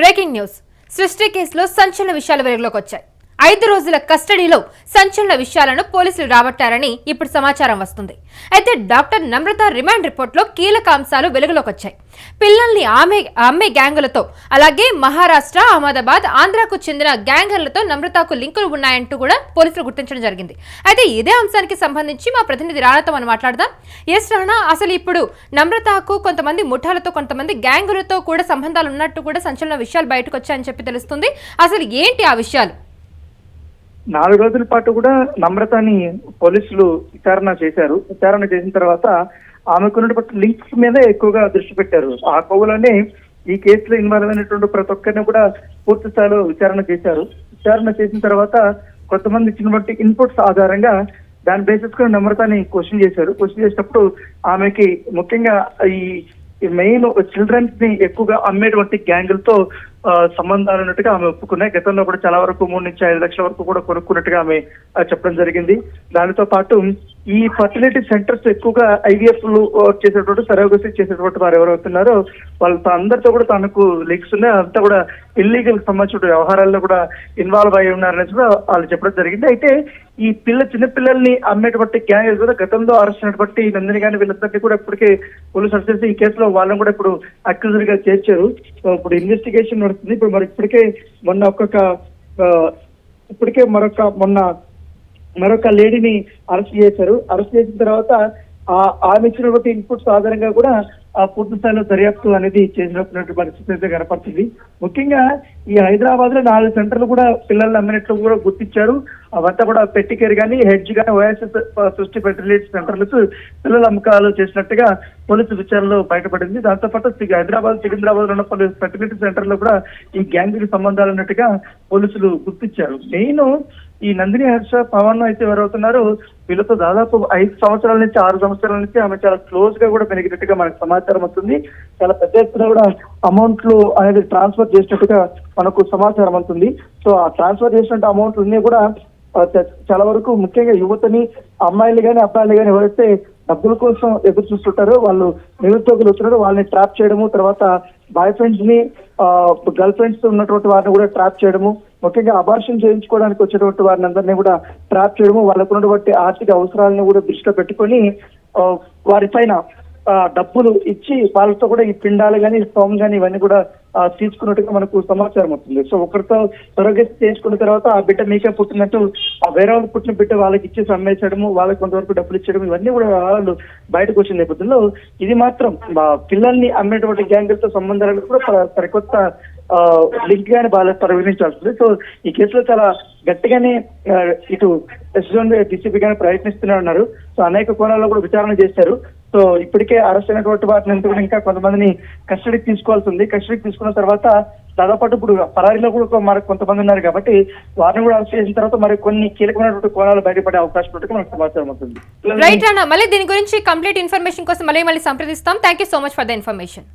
Breaking news. సృష్టి కేసులో సంచలన విషయాలు వెలుగులోకి వచ్చాయి. ఐదు రోజుల కస్టడీలో సంచలన విషయాలను పోలీసులు రాబట్టారని ఇప్పుడు సమాచారం వస్తుంది. అయితే డాక్టర్ నమ్రత రిమాండ్ రిపోర్ట్లో కీలక అంశాలు వెలుగులోకి వచ్చాయి. పిల్లల్ని ఆమె అమ్మే గ్యాంగులతో అలాగే మహారాష్ట్ర అహ్మదాబాద్ ఆంధ్రాకు చెందిన గ్యాంగర్లతో నమ్రతకు లింకులు ఉన్నాయంటూ కూడా పోలీసులు గుర్తించడం జరిగింది. అయితే ఇదే అంశానికి సంబంధించి మా ప్రతినిధి రాణాతో మనం మాట్లాడదాం. ఎస్ రాణా అసలు ఇప్పుడు నమ్రతకు కొంతమంది ముఠాలతో కొంతమంది గ్యాంగులతో కూడా సంబంధాలు ఉన్నట్టు కూడా సంచలన విషయాలు బయటకు వచ్చాయని చెప్పి తెలుస్తుంది. అసలు ఏంటి ఆ విషయాలు? నాలుగు రోజుల పాటు కూడా నమ్రతని పోలీసులు విచారణ చేశారు. విచారణ చేసిన తర్వాత ఆమెకున్నటువంటి లింక్స్ మీద ఎక్కువగా దృష్టి పెట్టారు. ఆ కోవలోనే ఈ కేసులో ఇన్వాల్వ్ అయినటువంటి ప్రతి ఒక్కరిని కూడా పూర్తి స్థాయిలో విచారణ చేశారు. విచారణ చేసిన తర్వాత కొంతమంది ఇచ్చినటువంటి ఇన్పుట్స్ ఆధారంగా దాని బేసిస్ కూడా నమ్రతని క్వశ్చన్ చేశారు. క్వశ్చన్ చేసినప్పుడు ఆమెకి ముఖ్యంగా ఈ మెయిన్ చిల్డ్రన్స్ని ఎక్కువగా అమ్మేటువంటి గ్యాంగులతో సంబంధాలు ఉన్నట్టుగా ఆమె ఒప్పుకున్నాయి. గతంలో కూడా చాలా వరకు మూడు నుంచి ఐదు లక్షల వరకు కూడా కొనుక్కున్నట్టుగా ఆమె చెప్పడం జరిగింది. దానితో పాటు ఈ ఫర్టిలిటీ సెంటర్స్ ఎక్కువగా ఐవీఎఫ్ చేసేటువంటి సరోగసి చేసేటువంటి వారు ఎవరవుతున్నారో వాళ్ళ అందరితో కూడా తనకు లింక్స్ ఉన్నాయి. అంతా కూడా ఇల్లీగల్ సంబంధించిన వ్యవహారాల్లో కూడా ఇన్వాల్వ్ అయి ఉన్నారనేది కూడా వాళ్ళు చెప్పడం జరిగింది. అయితే ఈ పిల్ల చిన్న పిల్లల్ని అమ్మేటువంటి గ్యాంగ్ కూడా గతంలో అరెస్ట్ అయినటువంటి నందిని కానీ వీళ్ళందరినీ కూడా ఇప్పటికే పోలీసు అరెస్ట్ చేసి ఈ కేసులో వాళ్ళని కూడా ఇప్పుడు అక్యూజర్గా చేర్చారు. ఇప్పుడు ఇన్వెస్టిగేషన్ నడుస్తుంది. ఇప్పుడు మరి ఇప్పటికే మొన్న ఒక్కొక్క ఆ, ఇప్పటికే మరొక మొన్న మరొక లేడీని అరెస్ట్ చేశారు. అరెస్ట్ చేసిన తర్వాత ఆ ఆమె ఇచ్చినటువంటి ఇన్పుట్స్ ఆధారంగా కూడా ఆ పూర్తి స్థాయిలో దర్యాప్తు అనేది చేసినటువంటి పరిస్థితి అయితే కనపడుతుంది. ముఖ్యంగా ఈ హైదరాబాద్లో నాలుగు సెంటర్లు కూడా పిల్లల్ని అమ్మినట్లు కూడా గుర్తించారు. అవంతా కూడా పెట్టికేర్ కానీ హెడ్జ్ కానీ ఓఎస్ఎస్ సృష్టి ఫెర్టిలిటీ సెంటర్లకు పిల్లల అమ్మకాలు చేసినట్టుగా పోలీసు విచారణలో బయటపడింది. దాంతో పాటు హైదరాబాద్ సికింద్రాబాద్లో ఉన్న పలు ఫెర్టిలిటీ సెంటర్లో కూడా ఈ గ్యాంగ్కి సంబంధాలు ఉన్నట్టుగా పోలీసులు గుర్తించారు. మెయిన్ ఈ నందిని హర్ష పవన్ అయితే ఎవరవుతున్నారు వీళ్ళతో దాదాపు ఐదు సంవత్సరాల నుంచి ఆరు సంవత్సరాల నుంచి ఆమె చాలా క్లోజ్గా కూడా పెరిగినట్టుగా మనకు సమాచారం వస్తుంది. చాలా పెద్ద ఎత్తున కూడా అమౌంట్లు అనేది ట్రాన్స్ఫర్ చేసినట్టుగా మనకు సమాచారం అవుతుంది సో ఆ ట్రాన్స్ఫర్ చేసినట్టు అమౌంట్లు అన్ని కూడా చాలా వరకు ముఖ్యంగా యువతని అమ్మాయిలు కానీ అబ్బాయిలు కానీ ఎవరైతే డబ్బుల కోసం ఎదురు చూస్తుంటారో వాళ్ళు నిరుద్యోగులు వస్తున్నారో వాళ్ళని ట్రాప్ చేయడము తర్వాత బాయ్ ఫ్రెండ్స్ని గర్ల్ ఫ్రెండ్స్ ఉన్నటువంటి వారిని కూడా ట్రాప్ చేయడము ముఖ్యంగా అబార్షన్ చేయించుకోవడానికి వచ్చేటువంటి వారిని అందరినీ కూడా ట్రాప్ చేయడము వాళ్ళకు ఉన్నటువంటి ఆర్థిక అవసరాలను కూడా దృష్టిలో పెట్టుకొని వారిపైన డబ్బులు ఇచ్చి వాళ్ళతో కూడా ఈ పిండాలు కానీ స్టోమ్ కానీ ఇవన్నీ కూడా తీసుకున్నట్టుగా మనకు సమాచారం అవుతుంది సో ఒకరితో సొరగతి చేసుకున్న తర్వాత ఆ బిడ్డ మీకే పుట్టినట్టు ఆ వేరే వాళ్ళు పుట్టిన బిడ్డ వాళ్ళకి ఇచ్చేసి అమ్మేసడము వాళ్ళకి కొంతవరకు డబ్బులు ఇచ్చడం ఇవన్నీ కూడా వాళ్ళు బయటకు వచ్చిన నేపథ్యంలో ఇది మాత్రం పిల్లల్ని అమ్మేటువంటి గ్యాంగులతో సంబంధాలను కూడా సరికొత్త లింక్ గానే బాగా పరిగణించాల్సింది సో ఈ కేసులో చాలా గట్టిగానే ఇటు ఎస్ఎన్ డిసిపి గాని ప్రయత్నిస్తూనే ఉన్నారు. సో అనేక కోణాల్లో కూడా విచారణ చేశారు. సో ఇప్పటికే అరెస్ట్ అయినటువంటి వాటిని అంతా కూడా ఇంకా కొంతమందిని కస్టడీకి తీసుకోవాల్సి ఉంది కస్టడీకి తీసుకున్న తర్వాత దాదాపు ఇప్పుడు పరారీలో కూడా మరి కొంతమంది ఉన్నారు కాబట్టి వారిని కూడా అరెస్ట్ చేసిన తర్వాత మరి కొన్ని కీలకమైనటువంటి కోణాలు బయటపడే అవకాశం ఉన్నట్టుగా మనకు సమాచారం అవుతుంది. రైట్ అన్న మళ్ళీ దీని గురించి కంప్లీట్ ఇన్ఫర్మేషన్ కోసం మళ్ళీ మళ్ళీ సంప్రదిస్తాం. Thank you so much for the information